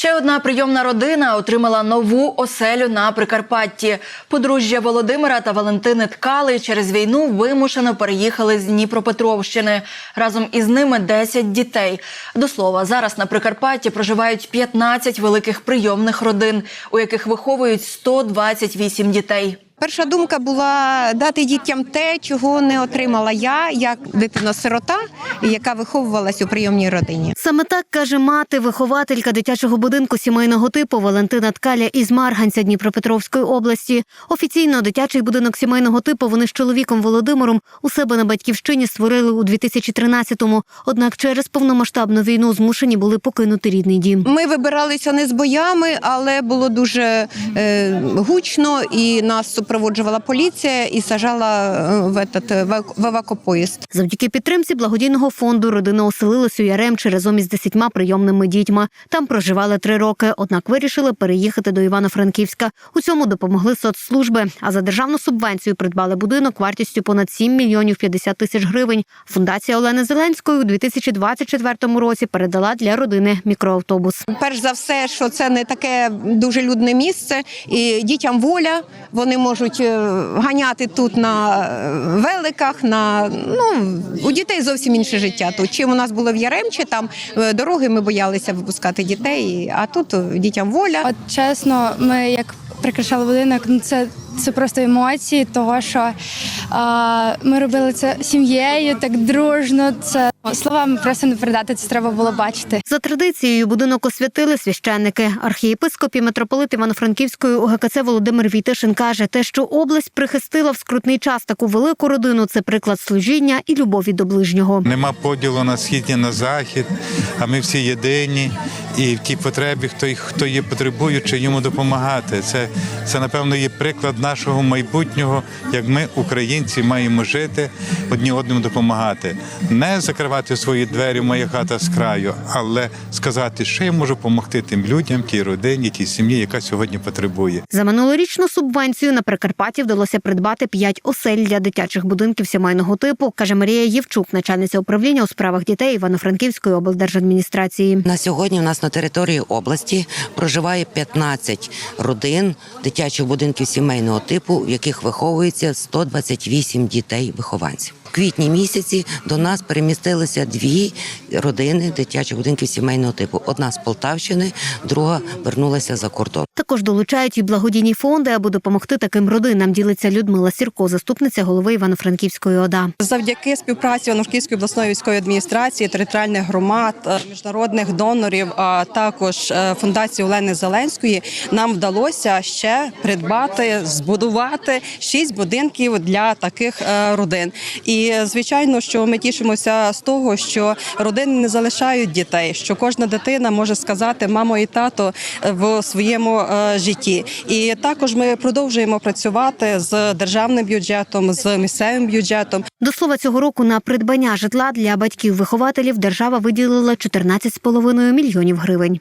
Ще одна прийомна родина отримала нову оселю на Прикарпатті. Подружжя Володимира та Валентини Ткали через війну вимушено переїхали з Дніпропетровщини. Разом із ними 10 дітей. До слова, зараз на Прикарпатті проживають 15 великих прийомних родин, у яких виховують 128 дітей. Перша думка була дати дітям те, чого не отримала я, як дитина-сирота, яка виховувалась у прийомній родині. Саме так каже мати, вихователька дитячого будинку сімейного типу Валентина Ткаля із Марганця Дніпропетровської області. Офіційно дитячий будинок сімейного типу вони з чоловіком Володимиром у себе на батьківщині створили у 2013-му. Однак через повномасштабну війну змушені були покинути рідний дім. Ми вибиралися не з боями, але було дуже е, гучно, і нас супроводжувала поліція і сажала е, в, этот, в евакопоїзд. Завдяки підтримці благодійного фонду родина оселилась у Яремче разом із десятьма прийомними дітьми. Там проживали три роки, однак вирішили переїхати до Івано-Франківська. У цьому допомогли соцслужби. А за державну субвенцію придбали будинок вартістю понад 7 мільйонів 50 тисяч гривень. Фундація Олени Зеленської у 2024 році передала для родини мікроавтобус. Перш за все, що це не таке дуже людне місце, і дітям воля. Вони можуть е, ганяти тут на е, великах. На ну у дітей зовсім інше життя. Тут чим у нас було в Яремчі, там е, дороги ми боялися випускати дітей. А тут дітям воля. От чесно, ми як прикрашали будинок, ну це, це просто емоції, того що а, ми робили це сім'єю, так дружно. Це словами просто не передати, це треба було бачити. За традицією будинок освятили священники. Архієпископ і митрополит Івано-Франківської УГКЦ Володимир Війтишин каже, те, що область прихистила в скрутний час таку велику родину, це приклад служіння і любові до ближнього. Нема поділу на схід і на захід, а ми всі єдині. І в тій потребі, хто хто є потребуючий, йому допомагати. Це, це напевно є приклад нашого майбутнього, як ми, українці, маємо жити, одні одному допомагати. Не закривати свої двері, моя хата з краю, але сказати, що я можу допомогти тим людям, тій родині, тій сім'ї, яка сьогодні потребує. За минулорічну субвенцію на Прикарпатті вдалося придбати п'ять осель для дитячих будинків сімейного типу, каже Марія Євчук, начальниця управління у справах дітей Івано-Франківської облдержадміністрації. На сьогодні в нас на території області проживає 15 родин дитячих будинків сімейного типу, в яких виховується 128 дітей-вихованців. В квітні місяці до нас перемістилися дві родини дитячих будинків сімейного типу. Одна з Полтавщини, друга вернулася за кордон. Також долучають і благодійні фонди, аби допомогти таким родинам. Ділиться Людмила Сірко, заступниця голови Івано-Франківської ОДА. Завдяки співпраці Івано-Франківської обласної військової адміністрації, територіальних громад, е, міжнародних донорів, а також е, фундації Олени Зеленської, нам вдалося ще придбати, збудувати шість будинків для таких е, родин. І звичайно, що ми тішимося з того, що родини не залишають дітей, що кожна дитина може сказати мамо і тато в своєму е, житті. І також ми продовжуємо працювати з державним бюджетом, з місцевим бюджетом. До слова, цього року на придбання житла для батьків-вихователів держава виділила 14,5 мільйонів гривень.